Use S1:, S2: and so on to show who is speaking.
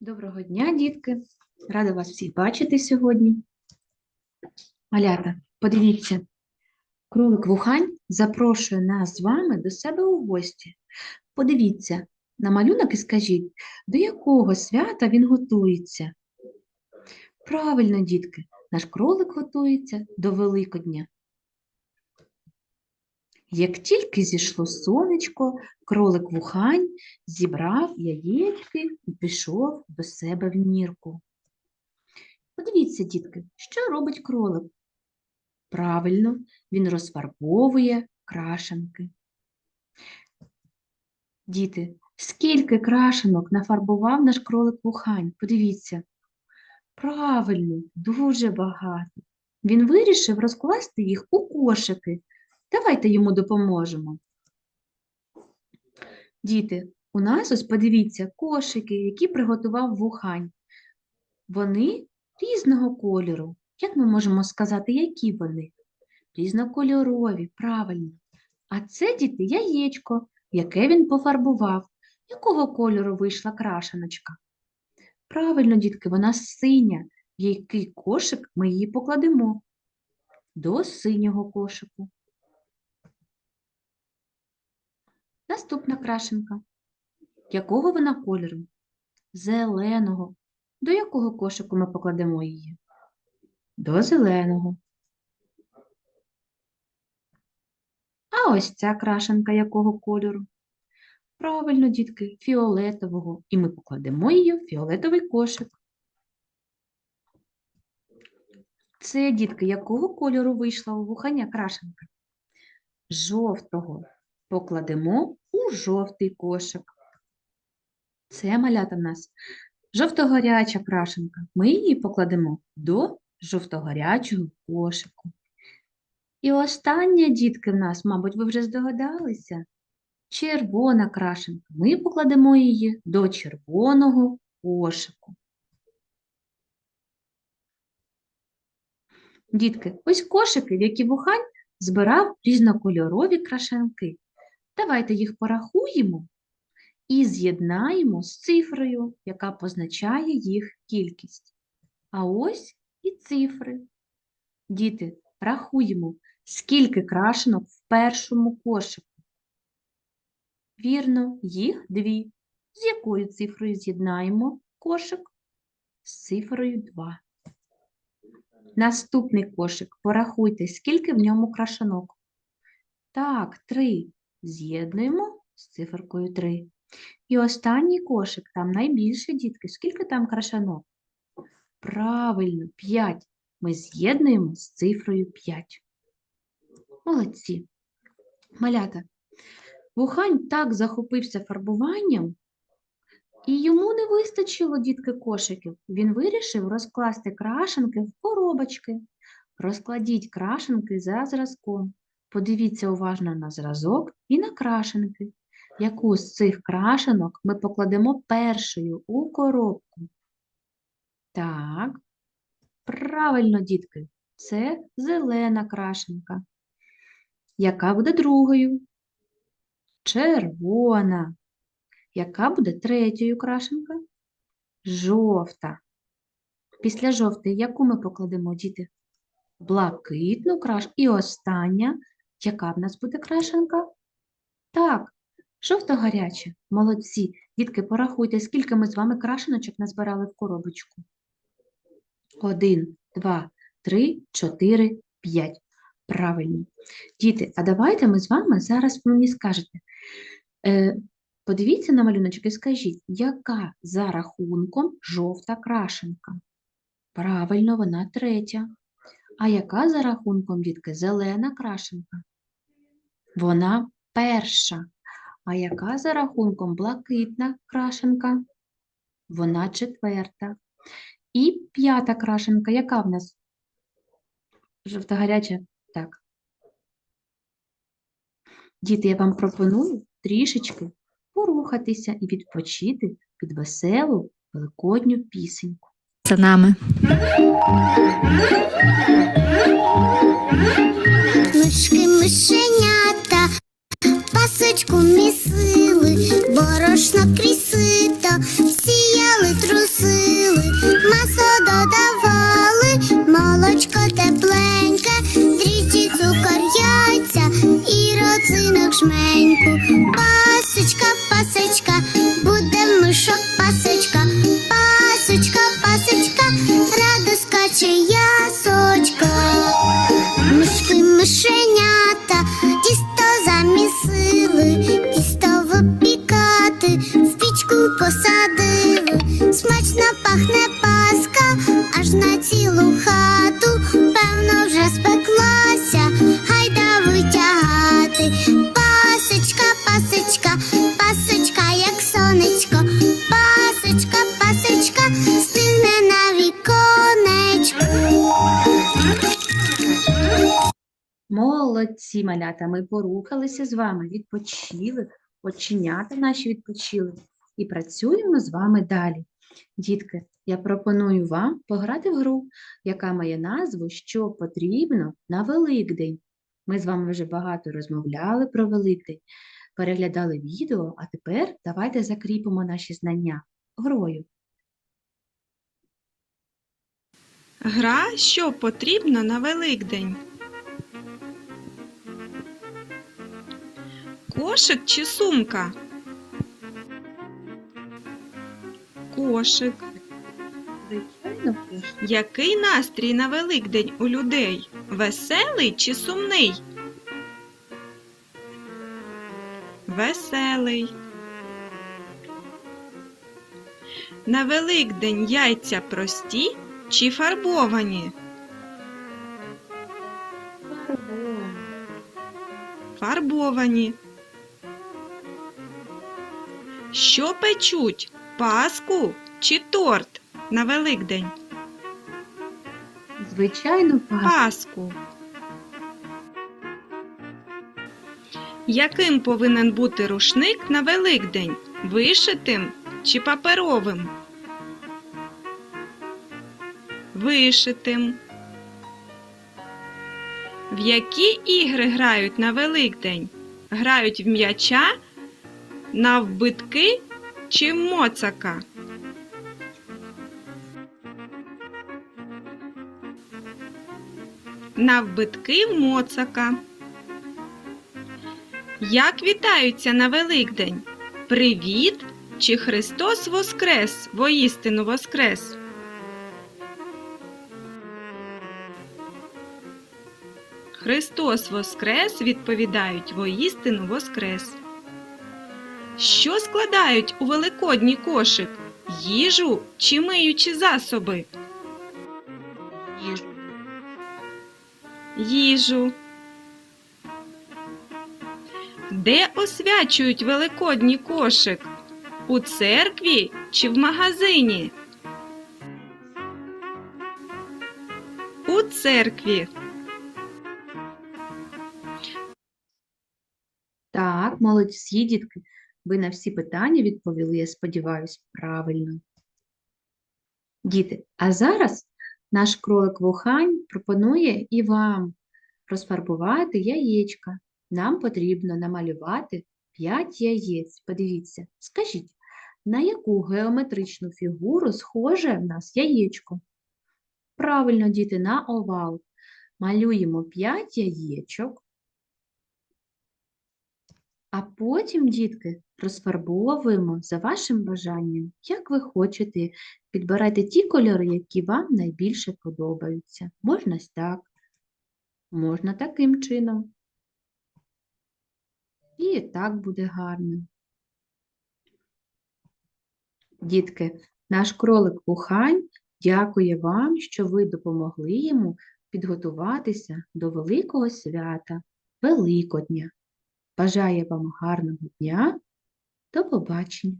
S1: Доброго дня, дітки! Рада вас всіх бачити сьогодні. Малята, подивіться, кролик Вухань запрошує нас з вами до себе у гості. Подивіться на малюнок і скажіть, до якого свята він готується? Правильно, дітки, наш кролик готується до Великодня. Як тільки зійшло сонечко, кролик Вухань зібрав яєчки і пішов до себе в нірку. Подивіться, дітки, що робить кролик? Правильно, він розфарбовує крашенки. Діти, скільки крашенок нафарбував наш кролик Вухань? Подивіться. Правильно, дуже багато. Він вирішив розкласти їх у кошики. Давайте йому допоможемо. Діти, у нас ось подивіться кошики, які приготував вухань. Вони різного кольору. Як ми можемо сказати, які вони? Різнокольорові, правильно. А це, діти, яєчко, яке він пофарбував. Якого кольору вийшла крашеночка? Правильно, дітки, вона синя. В який кошик ми її покладемо? До синього кошику. Наступна крашенка. Якого вона кольору? Зеленого. До якого кошику ми покладемо її? До зеленого. А ось ця крашенка якого кольору? Правильно, дітки, фіолетового. І ми покладемо її в фіолетовий кошик. Це, дітки, якого кольору вийшла у вухання крашенка? Жовтого. Покладемо жовтий кошик. Це малята в нас жовтогаряча крашенка. Ми її покладемо до жовтогарячого кошику. І остання, дітки, в нас, мабуть, ви вже здогадалися, червона крашенка. Ми покладемо її до червоного кошику. Дітки, ось кошики, в які вухань збирав різнокольорові крашенки. Давайте їх порахуємо і з'єднаємо з цифрою, яка позначає їх кількість. А ось і цифри. Діти, рахуємо, скільки крашенок в першому кошику. Вірно, їх дві. З якою цифрою з'єднаємо кошик? З цифрою 2. Наступний кошик. Порахуйте, скільки в ньому крашенок. Так, 3 з'єднуємо з циферкою 3. І останній кошик, там найбільше, дітки. Скільки там крашанок? Правильно, 5. Ми з'єднуємо з цифрою 5. Молодці. Малята. Вухань так захопився фарбуванням, і йому не вистачило, дітки, кошиків. Він вирішив розкласти крашенки в коробочки. Розкладіть крашенки за зразком. Подивіться уважно на зразок і на крашенки. Яку з цих крашенок ми покладемо першою у коробку? Так, правильно, дітки, це зелена крашенка. Яка буде другою? Червона. Яка буде третьою крашенка? Жовта. Після жовтої яку ми покладемо, діти? Блакитну крашенку. І остання яка в нас буде крашенка? Так, жовто-гаряча. Молодці. Дітки, порахуйте, скільки ми з вами крашеночок назбирали в коробочку. Один, два, три, чотири, п'ять. Правильно. Діти, а давайте ми з вами зараз мені скажете. Е, подивіться на малюночок і скажіть, яка за рахунком жовта крашенка? Правильно, вона третя. А яка за рахунком, дітки, зелена крашенка? Вона перша. А яка за рахунком блакитна крашенка? Вона четверта. І п'ята крашенка, яка в нас? Жовто-гаряча? Так. Діти, я вам пропоную трішечки порухатися і відпочити під веселу великодню пісеньку.
S2: за нами.
S3: Мишки мишенята, пасочку місили, борошна крізь
S1: Молодці, малята, ми порухалися з вами, відпочили, оченята наші відпочили і працюємо з вами далі. Дітки, я пропоную вам пограти в гру, яка має назву Що потрібно на Великдень. Ми з вами вже багато розмовляли про Великдень, переглядали відео, а тепер давайте закріпимо наші знання грою.
S2: Гра, що потрібно на Великдень. Кошик чи сумка? Кошик. Який настрій на Великдень у людей? Веселий чи сумний? Веселий. На Великдень яйця прості чи фарбовані? Фарбовані. Що печуть? Паску чи торт на Великдень?
S1: Звичайно, пас.
S2: Паску. Яким повинен бути рушник на Великдень? Вишитим чи паперовим? Вишитим. В які ігри грають на Великдень? Грають в м'яча, навбитки чи моцака? Навбитки в моцака. Як вітаються на Великдень? Привіт чи Христос Воскрес, воістину Воскрес? Христос Воскрес відповідають воістину Воскрес. Що складають у великодній кошик? Їжу чи миючі засоби?
S1: Їжу.
S2: Їжу. Де освячують великодній кошик? У церкві чи в магазині? У церкві.
S1: Так, молодці, дітки. Ви на всі питання відповіли, я сподіваюся, правильно. Діти, а зараз наш кролик Вухань пропонує і вам розфарбувати яєчка. Нам потрібно намалювати 5 яєць. Подивіться, скажіть, на яку геометричну фігуру схоже в нас яєчко? Правильно, діти, на овал. Малюємо 5 яєчок. А потім, дітки, розфарбовуємо за вашим бажанням, як ви хочете. Підбирайте ті кольори, які вам найбільше подобаються. Можна так, можна таким чином. І так буде гарно. Дітки, наш кролик Пухань дякує вам, що ви допомогли йому підготуватися до великого свята Великодня. Бажаю вам гарного дня. До побачення.